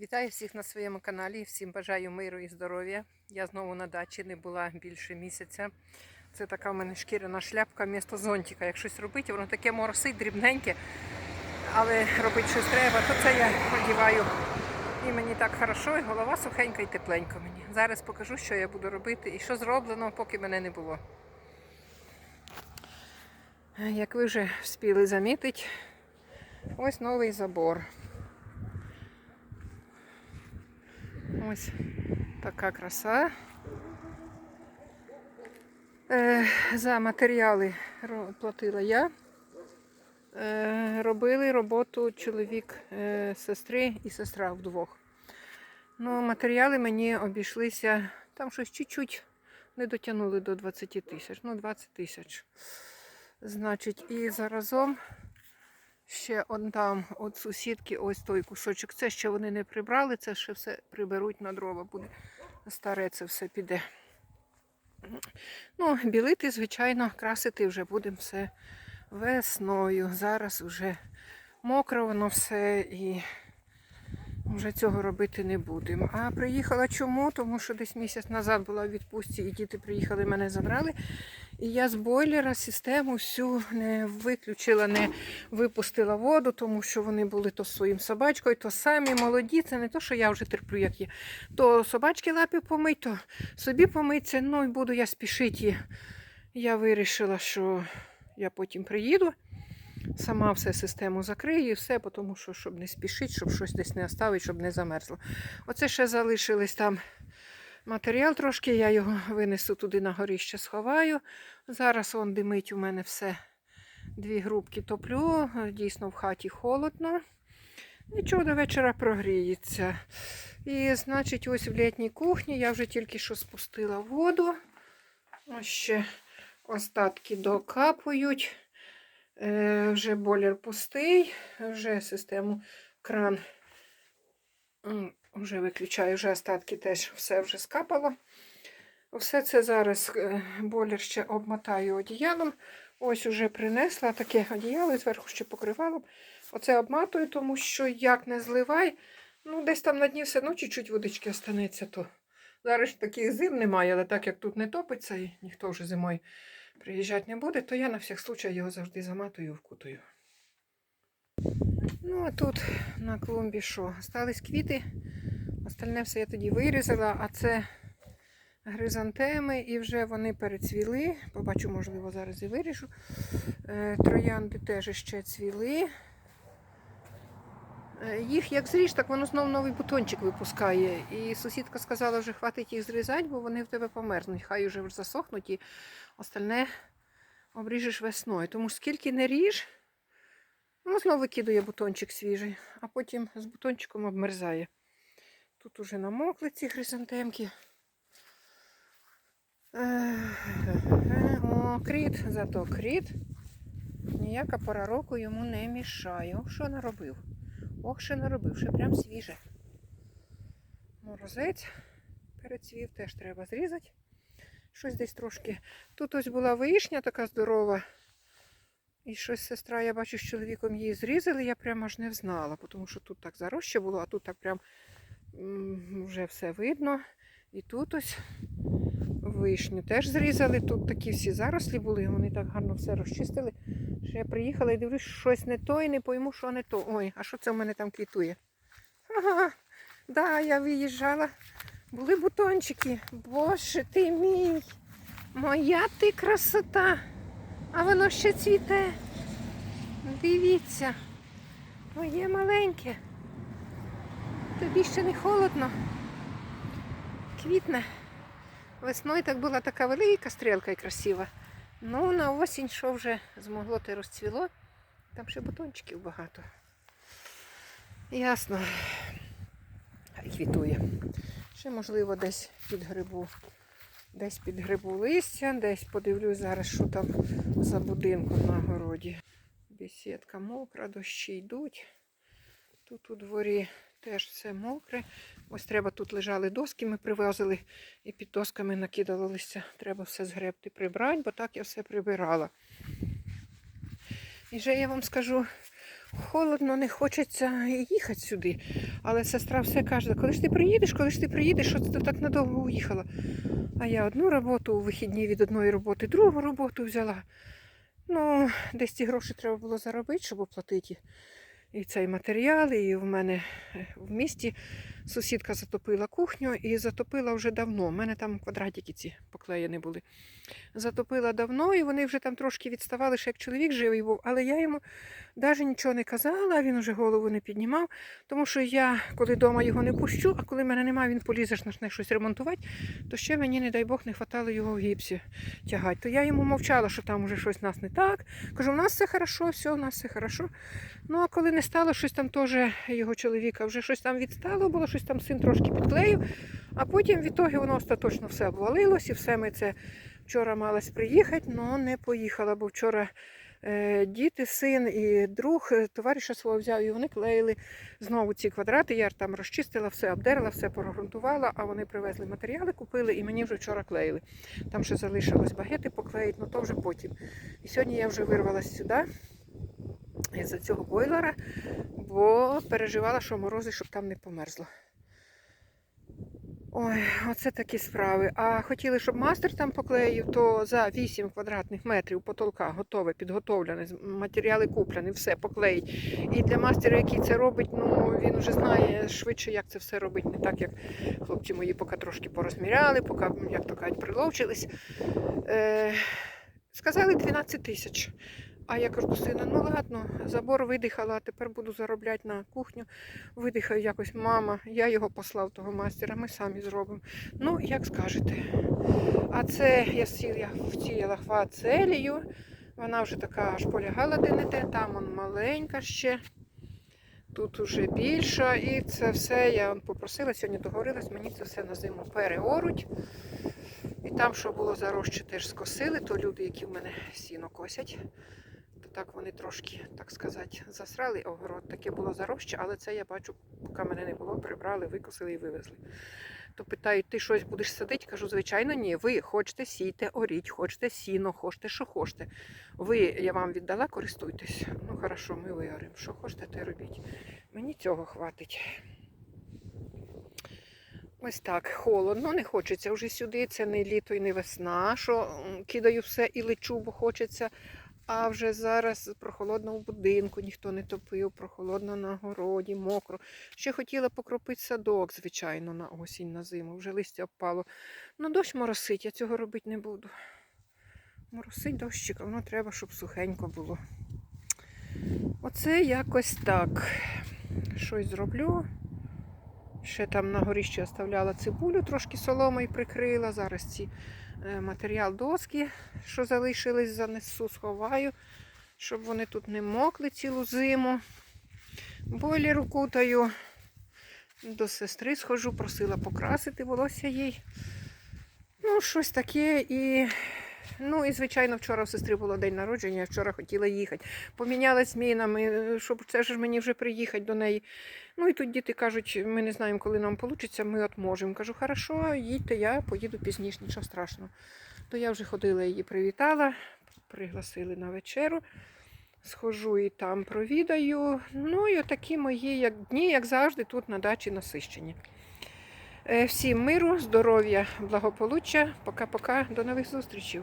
Вітаю всіх на своєму каналі. Всім бажаю миру і здоров'я. Я знову на дачі не була більше місяця. Це така в мене шкіряна шляпка місто зонтика. Як щось робити, воно таке моросить, дрібненьке, але робити щось треба, то це я одіваю. І мені так хорошо, і голова сухенька і тепленько мені. Зараз покажу, що я буду робити і що зроблено, поки мене не було. Як ви вже встигли замітити, ось новий забор. Ось така краса. Е, за матеріали платила я. Е, робили роботу чоловік е, сестри і сестра вдвох. Ну, матеріали мені обійшлися, там щось чуть-чуть не дотягнули до 20 тисяч. Ну, 20 тисяч. Значить, і заразом ще он там от сусідки ось той кусочок. Це ще вони не прибрали, це ще все приберуть на дрова буде. Старе це все піде. Ну, білити, звичайно, красити вже будемо все весною. Зараз вже мокро воно все і вже цього робити не будемо. А приїхала чому? Тому що десь місяць назад була в відпустці, і діти приїхали, мене забрали. І я з бойлера систему всю не виключила, не випустила воду, тому що вони були то своїм собачкою, то самі молоді. Це не то, що я вже терплю, як є. То собачки лапі помить, то собі помиться. Ну і буду я спішити. Я вирішила, що я потім приїду. Сама все систему закрию і все, тому що щоб не спішити, щоб щось десь не оставити, щоб не замерзло. Оце ще залишились там матеріал трошки, я його винесу туди на горіще, сховаю. Зараз он димить у мене все. Дві грубки топлю, дійсно в хаті холодно. Нічого до вечора прогріється. І, значить, ось в літній кухні я вже тільки що спустила воду. Ось ще остатки докапують. Е, вже бойлер пустий, вже систему кран вже виключаю, вже остатки теж все вже скапало. Все це зараз е, ще обмотаю одіялом. Ось уже принесла таке одіяло зверху ще покривало. Оце обматую, тому що як не зливай, ну десь там на дні все одно чуть-чуть водички останеться. то Зараз таких зим немає, але так як тут не топиться і ніхто вже зимою приїжджати не буде, то я на всяк случай його завжди заматую і вкутую. Ну, а тут на клумбі що? Остались квіти. Остальне все я тоді вирізала, а це гризантеми, і вже вони перецвіли. Побачу, можливо, зараз і виріжу. Е, Троянди теж ще цвіли. Е, Їх як зріж, так воно знову новий бутончик випускає. І сусідка сказала, вже хватить їх зрізати, бо вони в тебе померзнуть. Хай вже засохнуть і остальне обріжеш весною. Тому скільки не ріж, ну, знову викидує бутончик свіжий, а потім з бутончиком обмерзає. Тут уже намокли ці хризантемки. О, кріт, зато кріт. Ніяка пора року йому не мішає. Ох, що наробив. Ох, що наробив, ще прям свіже. Морозець перецвів, теж треба зрізати. Щось десь трошки. Тут ось була вишня така здорова. І щось сестра, я бачу, з чоловіком її зрізали, я прямо аж не взнала, тому що тут так зарожче було, а тут так прям вже все видно. І тут ось вишню теж зрізали. Тут такі всі зарослі були, вони так гарно все розчистили. Що я приїхала і дивлюсь, щось не то і не пойму, що не то. Ой, а що це в мене там квітує? Ага, да, я виїжджала. Були бутончики. Боже ти мій. Моя ти красота. А воно ще цвіте. Дивіться. Моє маленьке. Тобі ще не холодно. Квітне. Весною так була така велика стрілка і красива. Ну, на осінь, що вже змогло те розцвіло, там ще бутончиків багато. Ясно. Хай квітує. Ще, можливо, десь під грибу. Десь під грибу листя, десь подивлюсь зараз, що там за будинком на городі. Бесідка мокра, дощі йдуть. Тут у дворі теж все мокре. Ось треба тут лежали доски, ми привозили і під досками накидало листя. Треба все згребти, прибрати, бо так я все прибирала. І вже я вам скажу, холодно, не хочеться їхати сюди. Але сестра все каже, коли ж ти приїдеш, коли ж ти приїдеш, що ти так надовго уїхала. А я одну роботу у вихідні від одної роботи, другу роботу взяла. Ну, десь ці гроші треба було заробити, щоб оплатити і цей матеріал. І в мене е, в місті сусідка затопила кухню і затопила вже давно. У мене там квадратики ці поклеєні були. Затопила давно, і вони вже там трошки відставали, ще як чоловік живий був, але я йому навіть нічого не казала, він вже голову не піднімав, тому що я, коли вдома його не пущу, а коли мене немає, він полізе почне щось ремонтувати, то ще мені, не дай Бог, не хватало його в гіпсі тягати. То я йому мовчала, що там уже щось у нас не так. Кажу, у нас все хорошо, все, у нас все хорошо. Ну а коли не стало, щось там теж його чоловіка вже щось там відстало, було щось там син трошки підклеїв, а потім в ітогі воно остаточно все обвалилось і все ми це вчора малась приїхати, але не поїхала, бо вчора е, діти, син і друг е, товариша свого взяв, і вони клеїли знову ці квадрати. Я там розчистила, все обдерла, все прогрунтувала, а вони привезли матеріали, купили і мені вже вчора клеїли. Там ще залишилось багети поклеїти, ну то вже потім. І сьогодні я вже вирвалася сюди із-за цього бойлера, бо переживала, що морози, щоб там не померзло. Ой, оце такі справи. А хотіли, щоб мастер там поклеїв, то за 8 квадратних метрів потолка готове, підготовлене, матеріали куплені, все поклеїть. І для мастера, який це робить, ну він вже знає швидше, як це все робить. Не так, як хлопці мої поки трошки порозміряли, поки, як то кажуть, приловчились. Е, сказали 12 тисяч. А я кажу сина, ну ладно, забор видихала, а тепер буду заробляти на кухню. Видихаю якось, мама, я його послав того мастера, ми самі зробимо. Ну, як скажете. А це я сіла, втіяла хвацелію. Вона вже така аж полягала де не де, там он маленька ще. Тут уже більша. І це все я попросила, сьогодні договорилась, мені це все на зиму переоруть. І там, що було зарожче, теж скосили, то люди, які в мене сіно косять. Так вони трошки, так сказати, засрали огород. Таке було зарожче, але це я бачу, поки мене не було, прибрали, викосили і вивезли. То питають, ти щось будеш садити? Кажу, звичайно, ні. Ви хочете сійте, оріть, хочете сіно, хочете, що хочете. Ви, я вам віддала, користуйтесь. Ну, хорошо, ми виоримо. Що хочете, те робіть. Мені цього хватить. Ось так, холодно, не хочеться вже сюди. Це не літо і не весна, що кидаю все і лечу, бо хочеться. А вже зараз прохолодно в будинку, ніхто не топив, прохолодно на городі, мокро. Ще хотіла покропити садок, звичайно, на осінь, на зиму. Вже листя впало. Ну, дощ моросить, я цього робити не буду. Моросить дощик, а воно треба, щоб сухенько було. Оце якось так. Щось зроблю. Ще там на горіщі оставляла цибулю, трошки соломою прикрила. Зараз ці е, матеріал доски, що залишились, занесу, сховаю, щоб вони тут не мокли цілу зиму. Бойлер укутаю. До сестри схожу, просила покрасити волосся їй. Ну, щось таке. І, ну, і звичайно, вчора у сестри було день народження, я вчора хотіла їхати. Помінялась змінами, щоб це ж мені вже приїхати до неї. Ну і тут діти кажуть, ми не знаємо, коли нам вийде, ми от можемо. Кажу, хорошо, їдьте, я поїду пізніше, нічого страшного. То я вже ходила її привітала, пригласили на вечеру. Схожу і там провідаю. Ну і отакі мої як дні, як завжди, тут на дачі насищені. Е, Всім миру, здоров'я, благополуччя. Пока-пока, до нових зустрічей.